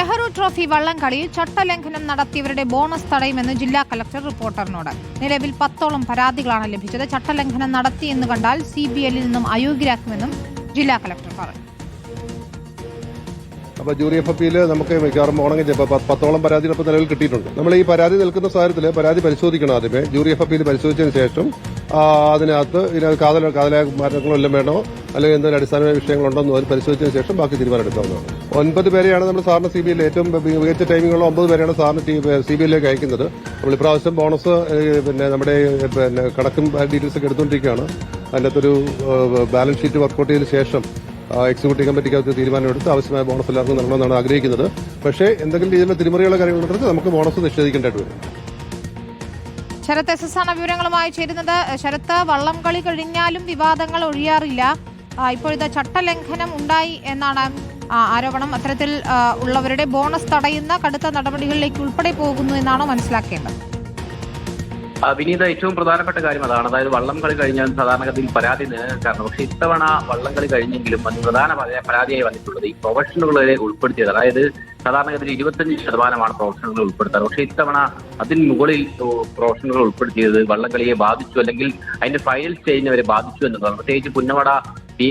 Nehru trophy വള്ളംകളിയിൽ ചട്ടലംഘനം നടത്തിയവരുടെ bonus തടയുമെന്ന് ജില്ലാ collector റിപ്പോർട്ടറിനോട്. നിലവിൽ പത്തോളം പരാതികളാണ് ലഭിച്ചത്. ചട്ടലംഘനം നടത്തിയെന്ന് കണ്ടാൽ സി ബി എല്ലിൽ നിന്നും അയോഗ്യരാക്കുമെന്നും ജില്ലാ കലക്ടർ പറഞ്ഞു. അപ്പോൾ ജൂറി എഫ് എഫ് നമുക്ക് മിക്കവാറും ഓണെങ്കിൽ പത്തോളം പരാതികൾ ഇപ്പോൾ നിലവിൽ കിട്ടിയിട്ടുണ്ട്. നമ്മൾ ഈ പരാതി നിൽക്കുന്ന സാഹചര്യത്തിൽ പരാതി പരിശോധിക്കണം ആദ്യമേ. ജൂറി എഫ് എഫ് പരിശോധിച്ചതിന് ശേഷം അതിനകത്ത് ഇതിനകത്ത് കാതല കാതലായ മാറ്റങ്ങളെല്ലാം വേണോ? അല്ലെങ്കിൽ എന്തെങ്കിലും അടിസ്ഥാനമായ വിഷയങ്ങളുണ്ടോ എന്ന് പരിശോധിച്ചതിന് ശേഷം ബാക്കി തീരുമാനമെടുക്കാവുന്നതാണ് ഒൻപത് പേരെയാണ് നമ്മൾ സാറിന് സി ബി ഐയിൽ ഏറ്റവും മികച്ച ടൈമിങ്ങുള്ള ഒമ്പത് പേരെയാണ് സാറിന് സി ബി ഐയിലേക്ക് അയക്കുന്നത്. നമ്മൾ ഇപ്രാവശ്യം ബോണസ് പിന്നെ നമ്മുടെ പിന്നെ കണക്കും ഡീറ്റെയിൽസ് ഒക്കെ എടുത്തുകൊണ്ടിരിക്കുകയാണ്. അതിനകത്തൊരു ബാലൻസ് ഷീറ്റ് വർക്കൗട്ട് ചെയ്തതിനു ശേഷം എക്സിക്യൂട്ടീവ് കമ്മിറ്റിക്കകത്ത് തീരുമാനമെടുത്ത് ആവശ്യമായ ബോണസ് എല്ലാവർക്കും നൽകണമെന്നാണ് ആഗ്രഹിക്കുന്നത്. പക്ഷേ എന്തെങ്കിലും രീതിയിലുള്ള തിരിമറിയുള്ള കാര്യങ്ങളുണ്ടെങ്കിൽ നമുക്ക് ബോണസ് നിഷേധിക്കേണ്ടതായിട്ട് വരും. ശരത് എസ് എസ് ആണ് വിവരങ്ങളുമായി ചേരുന്നത്. ശരത്ത് വള്ളം കളി കഴിഞ്ഞാലും വിവാദങ്ങൾ ഒഴിയാറില്ല. ഇപ്പോഴത്തെ ചട്ടലംഘനം ഉണ്ടായി എന്നാണ് ആരോപണം അത്തരത്തിൽ ഉള്ളവരുടെ ബോണസ് തടയുന്ന കടുത്ത നടപടികളിലേക്ക് ഉൾപ്പെടെ പോകുന്നു എന്നാണോ മനസ്സിലാക്കേണ്ടത്? വിനീത ഏറ്റവും പ്രധാനപ്പെട്ട കാര്യം അതാണ്. അതായത് വള്ളം കളി കഴിഞ്ഞാൽ സാധാരണഗതിയിൽ പരാതി നിലനിൽക്കാറുണ്ട് പക്ഷേ ഇത്തവണ വള്ളം കളി കഴിഞ്ഞെങ്കിലും അത് പ്രധാന പരാ- പരാതിയായി വന്നിട്ടുള്ളത് ഈ പ്രൊഫഷണലുകളെ ഉൾപ്പെടുത്തിയത്. അതായത് സാധാരണഗതിയിൽ ഇരുപത്തഞ്ച് ശതമാനമാണ് പ്രൊഫഷണലുകൾ ഉൾപ്പെടുത്താറ്. പക്ഷേ ഇത്തവണ അതിന് മുകളിൽ പ്രൊഫഷണലുകൾ ഉൾപ്പെടുത്തിയത് വള്ളംകളിയെ ബാധിച്ചു അല്ലെങ്കിൽ അതിന്റെ ഫൈനൽ സ്റ്റേജിനെ വരെ ബാധിച്ചു എന്നുള്ളതാണ്. പ്രത്യേകിച്ച് പുന്നമട ഈ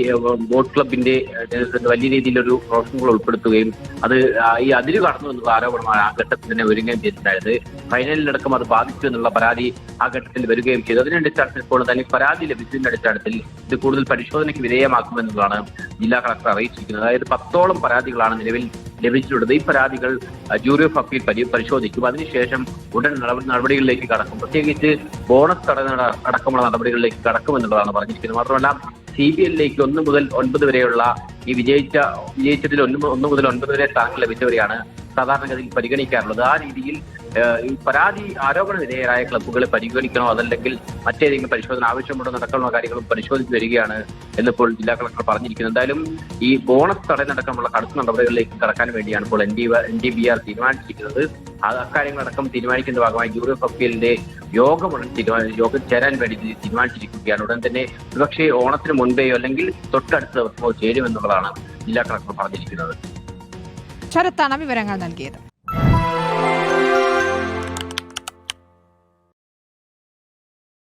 ബോട്ട് ക്ലബിന്റെ വലിയ രീതിയിലൊരു പ്രവർത്തനങ്ങൾ ഉൾപ്പെടുത്തുകയും അത് ഈ അതിര് കടന്നു എന്നുള്ള ആരോപണമാണ് ആ ഘട്ടത്തിൽ തന്നെ വരികയും ചെയ്തിട്ടുണ്ടായത്. ഫൈനലിലടക്കം അത് ബാധിച്ചു എന്നുള്ള പരാതി ആ ഘട്ടത്തിൽ വരികയും ചെയ്തു. അതിന്റെ അടിസ്ഥാനത്തിൽ ഇപ്പോൾ തന്നെ പരാതി ലഭിച്ചതിന്റെ അടിസ്ഥാനത്തിൽ ഇത് കൂടുതൽ പരിശോധനയ്ക്ക് വിധേയമാക്കുമെന്നുള്ളതാണ് ജില്ലാ കളക്ടർ അറിയിച്ചിരിക്കുന്നത്. അതായത് പത്തോളം പരാതികളാണ് നിലവിൽ ലഭിച്ചിട്ടുള്ളത്. ഈ പരാതികൾ ജൂറി ഓഫ് അപ്പീൽ പരി പരിശോധിക്കും. അതിനുശേഷം ഉടൻ നടപടി നടപടികളിലേക്ക് കടക്കും. പ്രത്യേകിച്ച് ബോണസ് അടക്കമുള്ള നടപടികളിലേക്ക് കടക്കുമെന്നുള്ളതാണ് പറഞ്ഞിരിക്കുന്നത്. മാത്രമല്ല സി ബി എല്ലിലേക്ക് ഒന്ന് മുതൽ ഒൻപത് വരെയുള്ള ഈ വിജയിച്ച വിജയിച്ചതിൽ ഒന്ന് ഒന്ന് മുതൽ ഒൻപത് വരെ സ്ഥാനം ലഭിച്ചവരെയാണ് സാധാരണഗതിയിൽ പരിഗണിക്കാറുള്ളത്. ആ രീതിയിൽ ഈ പരാതി ആരോപണ വിധേയരായ ക്ലബ്ബുകളെ പരിഗണിക്കണോ? അതല്ലെങ്കിൽ മറ്റേതെങ്കിലും പരിശോധന ആവശ്യമുണ്ടോ? നടക്കാനുള്ള കാര്യങ്ങളും പരിശോധിച്ച് വരികയാണ് എന്നിപ്പോൾ ജില്ലാ കളക്ടർ പറഞ്ഞിരിക്കുന്നത്. എന്തായാലും ഈ ബോണസ് തടയുന്നടക്കമുള്ള കടുത്ത നടപടികളിലേക്ക് കടക്കാൻ വേണ്ടിയാണ് ഇപ്പോൾ N D N D B R തീരുമാനിച്ചിരിക്കുന്നത്. അക്കാര്യങ്ങളടക്കം തീരുമാനിക്കുന്ന ഭാഗമായി യൂറോ അപ്പീലിന്റെ യോഗം തീരുമാനം യോഗം ചേരാൻ വേണ്ടി തീരുമാനിച്ചിരിക്കുകയാണ്. ഉടൻ തന്നെ ഒരുപക്ഷെ ഓണത്തിന് മുൻപേയോ അല്ലെങ്കിൽ തൊട്ടടുത്ത ദിവസമോ ചേരുമെന്നുള്ളതാണ് ജില്ലാ കളക്ടർ പറഞ്ഞിരിക്കുന്നത്. ശരത്താണ് വിവരങ്ങൾ നൽകിയത്.